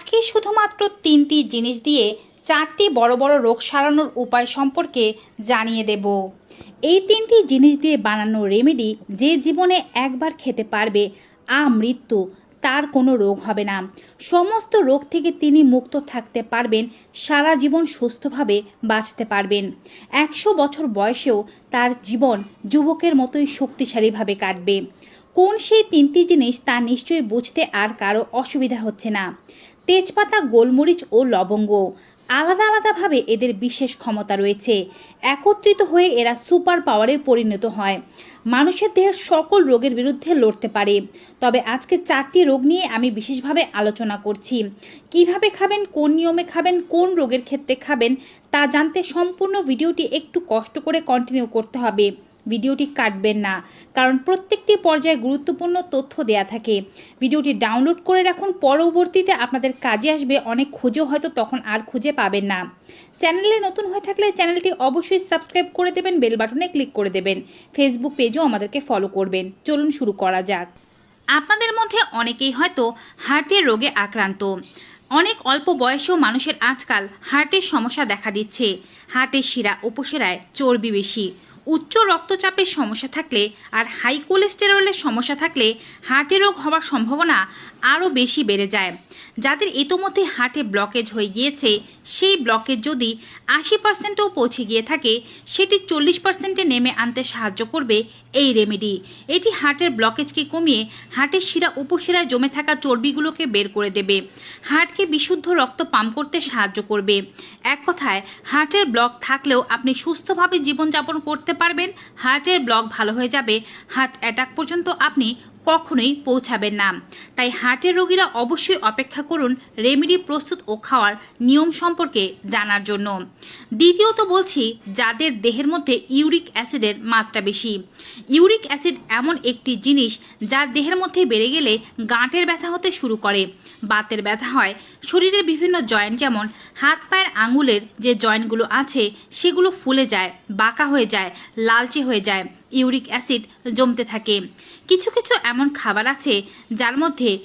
আজকে শুধুমাত্র তিনটি জিনিস দিয়ে চারটি বড় বড় রোগ সারানোর উপায় সম্পর্কে জানিয়ে দেব। এই তিনটি জিনিস দিয়ে বানানো রেমেডি যে জীবনে একবার খেতে পারবে আমৃত্যু তার কোনো রোগ হবে না। সমস্ত রোগ থেকে তিনি মুক্ত থাকতে পারবেন, সারা জীবন সুস্থভাবে বাঁচতে পারবেন। একশো বছর বয়সেও তার জীবন যুবকের মতোই শক্তিশালীভাবে কাটবে। কোন সেই তিনটি জিনিস তা নিশ্চয়ই বুঝতে আর কারও অসুবিধা হচ্ছে না। তেজপাতা, গোলমরিচ ও লবঙ্গ। আলাদা আলাদাভাবে এদের বিশেষ ক্ষমতা রয়েছে। একত্রিত হয়ে এরা সুপার পাওয়ারে পরিণত হয়। মানুষের দেহের সকল রোগের বিরুদ্ধে লড়তে পারে। তবে আজকে চারটি রোগ নিয়ে আমি বিশেষভাবে আলোচনা করছি। কীভাবে খাবেন, কোন নিয়মে খাবেন, কোন রোগের ক্ষেত্রে খাবেন, তা জানতে সম্পূর্ণ ভিডিওটি একটু কষ্ট করে কন্টিনিউ করতে হবে। ভিডিওটি কাটবেন না। কারণ প্রত্যেকটি পর্যায়ে গুরুত্বপূর্ণ তথ্য দেয়া থাকে। ভিডিওটি ডাউনলোড করে রাখুন, পরবর্তীতে আপনাদের কাজে আসবে, অনেক খুঁজেও হয়তো তখন আর খুঁজে পাবেন না। চ্যানেলে নতুন হয়ে থাকলে চ্যানেলটি অবশ্যই সাবস্ক্রাইব করে দেবেন, বেল বাটনে ক্লিক করে দেবেন। ফেসবুক পেজও আমাদেরকে ফলো করবেন। চলুন শুরু করা যাক। আপনাদের মধ্যে অনেকেই হয়তো হার্টের রোগে আক্রান্ত। অনেক অল্প বয়সেও মানুষের আজকাল হার্টের সমস্যা দেখা দিচ্ছে। হার্টের শিরা উপশিরায় চর্বি বেশি। উচ্চ রক্তচাপের সমস্যা থাকলে আর হাই কোলেস্টেরলের সমস্যা থাকলে হার্টের রোগ হওয়ার সম্ভাবনা আরও বেশি বেড়ে যায়। যাদের ইতোমধ্যে হার্টে ব্লকেজ হয়ে গিয়েছে, সেই ব্লকেজ যদি আশি পার্সেন্টেও পৌঁছে গিয়ে থাকে, সেটি চল্লিশ পার্সেন্টে নেমে আনতে সাহায্য করবে এই রেমেডি এটি হার্টের ব্লকেজকে কমিয়ে হার্টের শিরা উপশিরায় জমে থাকা চর্বিগুলোকে বের করে দেবে। হার্টকে বিশুদ্ধ রক্ত পাম্প করতে সাহায্য করবে। এক কথায়, হার্টের ব্লক থাকলেও আপনি সুস্থভাবে জীবনযাপন করতে পারবেন হার্টের ব্লক ভালো হয়ে যাবে হার্ট অ্যাটাক পর্যন্ত আপনি কখনোই পৌঁছাবেন না। তাই হার্টের রোগীরা অবশ্যই অপেক্ষা করুন রেমেডি প্রস্তুত ও খাওয়ার নিয়ম সম্পর্কে জানার জন্য। দ্বিতীয়ত বলছি, যাদের দেহের মধ্যে ইউরিক অ্যাসিডের মাত্রা বেশি। ইউরিক অ্যাসিড এমন একটি জিনিস যা দেহের মধ্যে বেড়ে গেলে গাঁটের ব্যথা হতে শুরু করে। বাতের ব্যথা হয়, শরীরের বিভিন্ন জয়েন্ট যেমন হাত পায়ের আঙুলের যে জয়েন্টগুলো আছে সেগুলো ফুলে যায়, বাঁকা হয়ে যায়, লালচে হয়ে যায়। ইউরিক অ্যাসিড জমতে থাকে। কিছু কিছু এমন খাবার আছে যার মধ্যে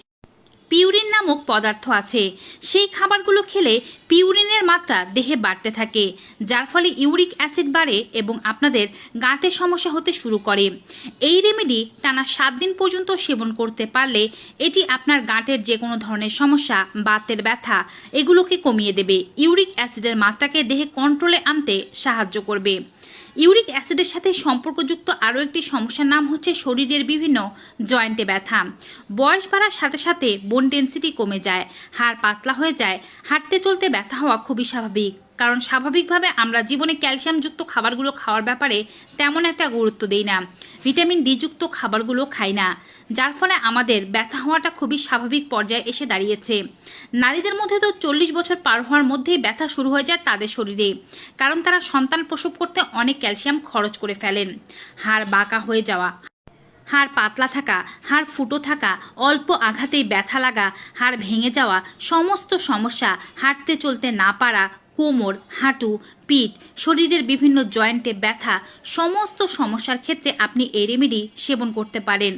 পিউরিন নামক পদার্থ আছে। সেই খাবারগুলো খেলে পিউরিনের মাত্রা দেহে বাড়তে থাকে, যার ফলে ইউরিক অ্যাসিড বাড়ে এবং আপনাদের গাঁটের সমস্যা হতে শুরু করে। এই রেমেডি টানা সাত দিন পর্যন্ত সেবন করতে পারলে এটি আপনার গাঁটের যে কোনো ধরনের সমস্যা বাতের ব্যথা এগুলোকে কমিয়ে দেবে। ইউরিক অ্যাসিডের মাত্রাকে দেহে কন্ট্রোলে আনতে সাহায্য করবে। ইউরিক অ্যাসিডের সাথে সম্পর্কযুক্ত আরও একটি সমস্যার নাম হচ্ছে শরীরের বিভিন্ন জয়েন্টে ব্যথা। বয়স বাড়ার সাথে সাথে বোন ডেন্সিটি কমে যায়, হাড় পাতলা হয়ে যায়, হাঁটতে চলতে ব্যথা হওয়া খুবই স্বাভাবিক। কারণ স্বাভাবিকভাবে আমরা জীবনে ক্যালসিয়ামযুক্ত খাবারগুলো খাওয়ার ব্যাপারে তেমন একটা গুরুত্ব দিই না। ভিটামিন ডিযুক্ত খাবারগুলো খাই না, যার ফলে আমাদের ব্যথা হওয়াটা খুবই স্বাভাবিক পর্যায়ে এসে দাঁড়িয়েছে। নারীদের মধ্যে তো চল্লিশ বছর পার হওয়ার মধ্যেই ব্যথা শুরু হয়ে যায় তাদের শরীরে, কারণ তারা সন্তান প্রসব করতে অনেক ক্যালসিয়াম খরচ করে ফেলেন। হাড় বাঁকা হয়ে যাওয়া হাড় পাতলা থাকা, হাড় ফুটো থাকা, অল্প আঘাতেই ব্যথা লাগা, হাড় ভেঙে যাওয়া, সমস্ত সমস্যা হাঁটতে চলতে না পারা কোমর, হাঁটু, পিঠ, শরীরের বিভিন্ন জয়েন্টে ব্যথা, সমস্ত সমস্যার ক্ষেত্রে আপনি এই রেমেডি সেবন করতে পারেন।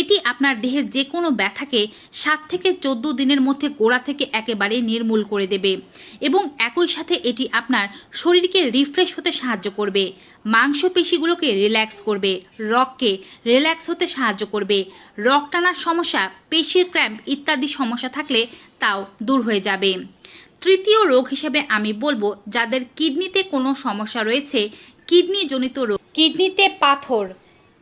এটি আপনার দেহের যে কোনো ব্যথাকে সাত থেকে চোদ্দ দিনের মধ্যে গোড়া থেকে একেবারে নির্মূল করে দেবে এবং একই সাথে এটি আপনার শরীরকে রিফ্রেশ হতে সাহায্য করবে, মাংসপেশিগুলোকে রিল্যাক্স করবে, রগকে রিল্যাক্স হতে সাহায্য করবে রক টানার সমস্যা, পেশির ক্র্যাম্প ইত্যাদি সমস্যা থাকলে তাও দূর হয়ে যাবে। তৃতীয় রোগ হিসেবে আমি বলব যাদের কিডনিতে কোনো সমস্যা রয়েছে কিডনি জনিত রোগ। কিডনিতে পাথর।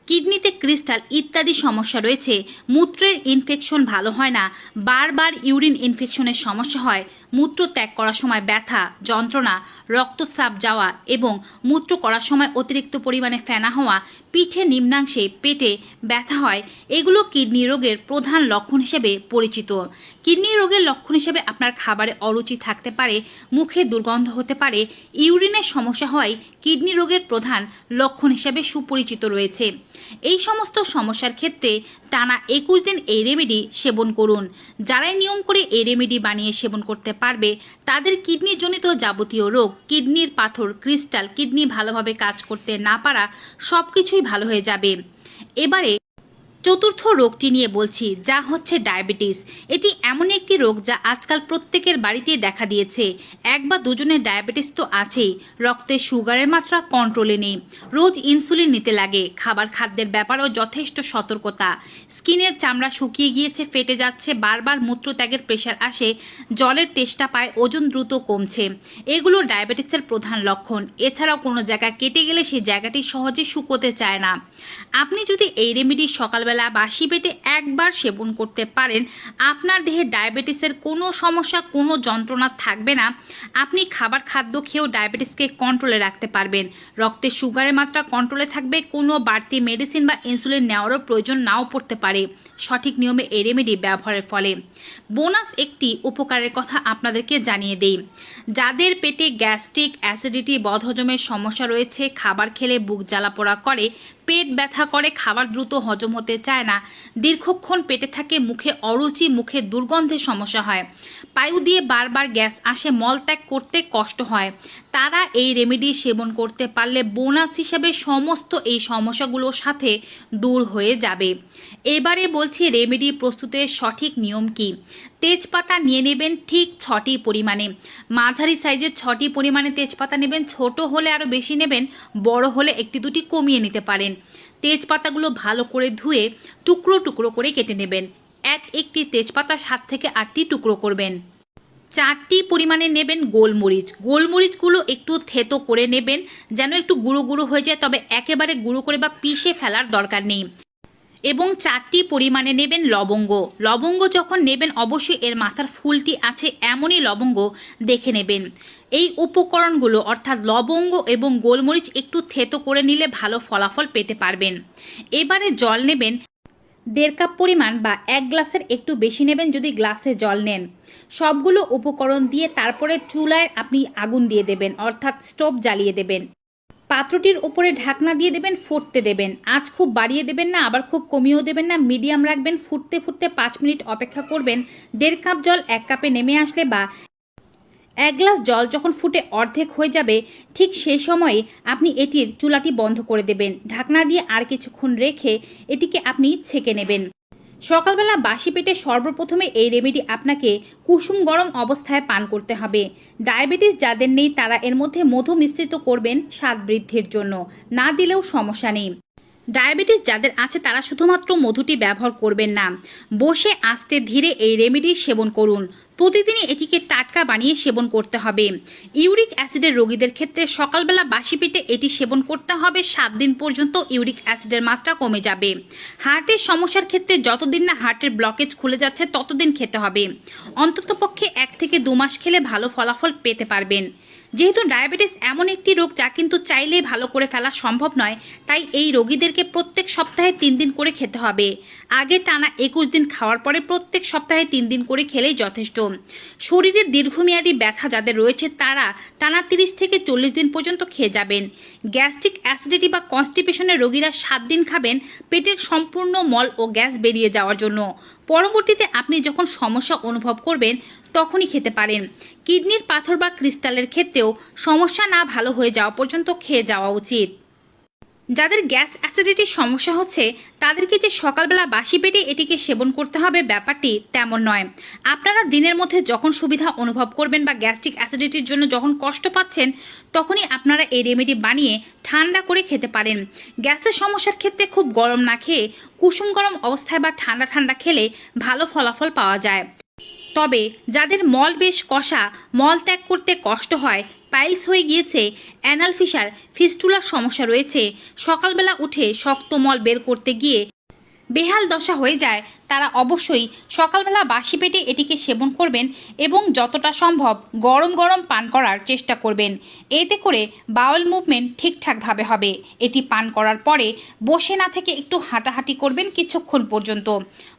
কিডনিতে ক্রিস্টাল ইত্যাদি সমস্যা রয়েছে, মূত্রের ইনফেকশন ভালো হয় না, বারবার ইউরিন ইনফেকশনের সমস্যা হয়, মূত্র ত্যাগ করার সময় ব্যথা, যন্ত্রণা, রক্তস্রাব যাওয়া এবং মূত্র করার সময় অতিরিক্ত পরিমাণে ফেনা হওয়া, পিঠে নিম্নাংশে পেটে ব্যথা হয়, এগুলো কিডনি রোগের প্রধান লক্ষণ হিসেবে পরিচিত। কিডনি রোগের লক্ষণ হিসেবে আপনার খাবারে অরুচি থাকতে পারে, মুখে দুর্গন্ধ হতে পারে, ইউরিনের সমস্যা হয় কিডনি রোগের প্রধান লক্ষণ হিসেবে সুপরিচিত রয়েছে। এই সমস্ত সমস্যার ক্ষেত্রে টানা একুশ দিন এই রেমেডি সেবন করুন। যারাই নিয়ম করে এই রেমেডি বানিয়ে সেবন করতে পারবে, তাদের কিডনিজনিত যাবতীয় রোগ, কিডনির পাথর, ক্রিস্টাল, কিডনি ভালোভাবে কাজ করতে না পারা সব কিছুই ভালো হয়ে যাবে। এবারে চতুর্থ রোগটি নিয়ে বলছি, যা হচ্ছে ডায়াবেটিস। এটি এমন একটি রোগ যা আজকাল প্রত্যেকের বাড়িতেই দেখা দিয়েছে। এক বা দুজনের ডায়াবেটিস তো আছেই, রক্তে সুগারের মাত্রা কন্ট্রোলে নেই। রোজ ইনসুলিন নিতে লাগে, খাবার খাদ্যের ব্যাপারও যথেষ্ট সতর্কতা। স্কিনের চামড়া শুকিয়ে গিয়েছে, ফেটে যাচ্ছে, বারবার মূত্রত্যাগের প্রেশার আসে, জলের তেষ্টা পায়, ওজন দ্রুত কমছে। এগুলো ডায়াবেটিসের প্রধান লক্ষণ। এছাড়াও কোনো জায়গা কেটে গেলে সেই জায়গাটি সহজে শুকোতে চায় না। আপনি যদি এই রেমেডি সকালবেলা বাসি পেটে একবার সেবন করতে পারেন। আপনার দেহে ডায়াবেটিসের কোনো সমস্যা, কোনো যন্ত্রণা থাকবে না। আপনি খাবার খাদ্য খেয়েও ডায়াবেটিসকে কন্ট্রোলে রাখতে পারবেন। রক্তে সুগারের মাত্রা কন্ট্রোলে থাকবে। কোনো বাড়তি মেডিসিন বা ইনসুলিন নেওয়ারও প্রয়োজন নাও পড়তে পারে। সঠিক নিয়মে এই রেমেডি ব্যবহারের ফলে। বোনাস একটি উপকারের কথা আপনাদেরকে জানিয়ে দেই। যাদের পেটে গ্যাস্ট্রিক অ্যাসিডিটি, বদহজমের সমস্যা রয়েছে, খাবার খেলে বুক জ্বালাপোড়া করে পেট ব্যথা করে, খাবার দ্রুত হজম হতে চায় না। দীর্ঘক্ষণ পেটে থাকে, মুখে অরুচি, মুখে দুর্গন্ধের সমস্যা হয়। পায়ু দিয়ে বারবার গ্যাস আসে মলত্যাগ করতে কষ্ট হয়। তারা এই রেমেডি সেবন করতে পারলে বোনাস হিসেবে সমস্ত এই সমস্যাগুলোর সাথে দূর হয়ে যাবে। এবারে বলছি রেমেডি প্রস্তুতের সঠিক নিয়ম কি? তেজপাতা নিয়ে নেবেন ঠিক ছটি পরিমাণে। মাঝারি সাইজের ছটি পরিমাণে তেজপাতা নেবেন, ছোট হলে আরও বেশি নেবেন, বড় হলে একটি দুটি কমিয়ে নিতে পারেন। তেজপাতাগুলো ভালো করে ধুয়ে টুকরো টুকরো করে কেটে নেবেন। এক একটি তেজপাতা সাত থেকে আটটি টুকরো করবেন। চারটি পরিমাণে নেবেন গোলমরিচ। গোলমরিচগুলো একটু থেতো করে নেবেন, যেন একটু গুঁড়ো গুঁড়ো হয়ে যায়, তবে একেবারে গুঁড়ো করে বা পিষে ফেলার দরকার নেই। এবং চারটি পরিমাণে নেবেন লবঙ্গ। লবঙ্গ যখন নেবেন, অবশ্যই এর মাথার ফুলটি আছে এমনই লবঙ্গ দেখে নেবেন। এই উপকরণগুলো, অর্থাৎ লবঙ্গ এবং গোলমরিচ, একটু থেতো করে নিলে ভালো ফলাফল পেতে পারবেন। এবারে জল নেবেন। দেড় কাপ পরিমাণ বা এক গ্লাসের একটু বেশি নেবেন যদি গ্লাসে জল নেন। সবগুলো উপকরণ দিয়ে তারপরে চুলায় আপনি আগুন দিয়ে দেবেন, অর্থাৎ স্টোভ জ্বালিয়ে দেবেন। পাত্রটির উপরে ঢাকনা দিয়ে দেবেন, ফুটতে দেবেন। আঁচ খুব বাড়িয়ে দেবেন না, আবার খুব কমিয়েও দেবেন না। মিডিয়াম রাখবেন, ফুটতে ফুটতে পাঁচ মিনিট অপেক্ষা করবেন। দেড় কাপ জল এক কাপে নেমে আসলে বা এক গ্লাস জল যখন ফুটে অর্ধেক হয়ে যাবে, ঠিক সেই সময়ে আপনি এটির চুলাটি বন্ধ করে দেবেন। ঢাকনা দিয়ে আর কিছুক্ষণ রেখে এটিকে আপনি ছেঁকে নেবেন। সকালবেলা বাসি পেটে সর্বপ্রথমে এই রেমেডি আপনাকে কুসুম গরম অবস্থায় পান করতে হবে। ডায়াবেটিস যাদের নেই, তারা এর মধ্যে মধু মিশ্রিত করবেন স্বাদ বৃদ্ধির জন্য। না দিলেও সমস্যা নেই। ডায়াবেটিস যাদের আছে, তারা শুধুমাত্র মধুটি ব্যবহার করবেন না। বসে আস্তে ধীরে এই রেমেডি সেবন করুন। প্রতিদিনই এটিকে টাটকা বানিয়ে সেবন করতে হবে। ইউরিক অ্যাসিডের রোগীদের ক্ষেত্রে সকালবেলা বাসি পেটে এটি সেবন করতে হবে, সাত দিন পর্যন্ত ইউরিক অ্যাসিডের মাত্রা কমে যাবে। হার্টের সমস্যার ক্ষেত্রে যতদিন না হার্টের ব্লকেজ খুলে যাচ্ছে, ততদিন খেতে হবে। অন্ততপক্ষে এক থেকে দু মাস খেলে ভালো ফলাফল পেতে পারবেন। যেহেতু ডায়াবেটিস এমন একটি রোগ যা কিন্তু চাইলেই ভালো করে ফেলা সম্ভব নয়, তাই এই রোগীদেরকে প্রত্যেক সপ্তাহে তিন দিন করে খেতে হবে। আগে টানা একুশ দিন খাওয়ার পরে প্রত্যেক সপ্তাহে তিন দিন করে খেলেই যথেষ্ট। শরীরের দীর্ঘমেয়াদী ব্যথা যাদের রয়েছে তারা টানা তিরিশ থেকে চল্লিশ দিন পর্যন্ত খেয়ে যাবেন। গ্যাস্ট্রিক অ্যাসিডিটি বা কনস্টিপেশনের রোগীরা সাত দিন খাবেন পেটের সম্পূর্ণ মল ও গ্যাস বেরিয়ে যাওয়ার জন্য। পরবর্তীতে আপনি যখন সমস্যা অনুভব করবেন তখনই খেতে পারেন। কিডনির পাথর বা ক্রিস্টালের ক্ষেত্রেও সমস্যা না ভালো হয়ে যাওয়া পর্যন্ত খেয়ে যাওয়া উচিত। যাদের গ্যাস অ্যাসিডিটির সমস্যা হচ্ছে, তাদেরকে যে সকালবেলা বাসি পেটে এটিকে সেবন করতে হবে ব্যাপারটি তেমন নয়। আপনারা দিনের মধ্যে যখন সুবিধা অনুভব করবেন বা গ্যাস্ট্রিক অ্যাসিডিটির জন্য যখন কষ্ট পাচ্ছেন, তখনই আপনারা এই রেমেডি বানিয়ে ঠান্ডা করে খেতে পারেন। গ্যাসের সমস্যার ক্ষেত্রে খুব গরম না খেয়ে কুসুম গরম অবস্থায় বা ঠান্ডা ঠান্ডা খেলে ভালো ফলাফল পাওয়া যায়। তবে যাদের মল বেশ কষা, মল ত্যাগ করতে কষ্ট হয়, পাইলস হয়ে গিয়েছে, অ্যানাল ফিসার ফিস্টুলার সমস্যা রয়েছে। সকালবেলা উঠে শক্ত মল বের করতে গিয়ে বেহাল দশা হয়ে যায়, তারা অবশ্যই সকালবেলা বাসি পেটে এটিকে সেবন করবেন এবং যতটা সম্ভব গরম গরম পান করার চেষ্টা করবেন। এতে করে বাউল মুভমেন্ট ঠিকঠাকভাবে হবে। এটি পান করার পরে বসে না থেকে একটু হাঁটাহাঁটি করবেন কিছুক্ষণ পর্যন্ত।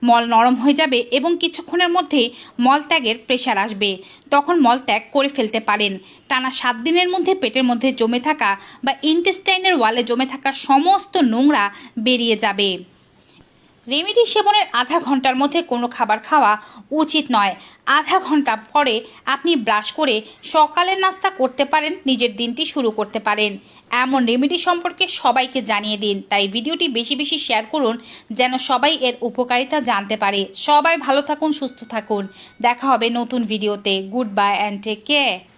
মল নরম হয়ে যাবে এবং কিছুক্ষণের মধ্যেই মলত্যাগের প্রেশার আসবে। তখন মলত্যাগ করে ফেলতে পারেন। টানা সাত দিনের মধ্যে পেটের মধ্যে জমে থাকা বা ইন্টেস্টাইনের ওয়ালে জমে থাকা সমস্ত নোংরা বেরিয়ে যাবে। রেমেডি সেবনের আধা ঘণ্টার মধ্যে কোনো খাবার খাওয়া উচিত নয়। আধা ঘণ্টা পরে আপনি ব্রাশ করে সকালের নাস্তা করতে পারেন, নিজের দিনটি শুরু করতে পারেন। এমন রেমেডি সম্পর্কে সবাইকে জানিয়ে দিন। তাই ভিডিওটি বেশি বেশি শেয়ার করুন, যেন সবাই এর উপকারিতা জানতে পারে। সবাই ভালো থাকুন, সুস্থ থাকুন। দেখা হবে নতুন ভিডিওতে। Goodbye and take care.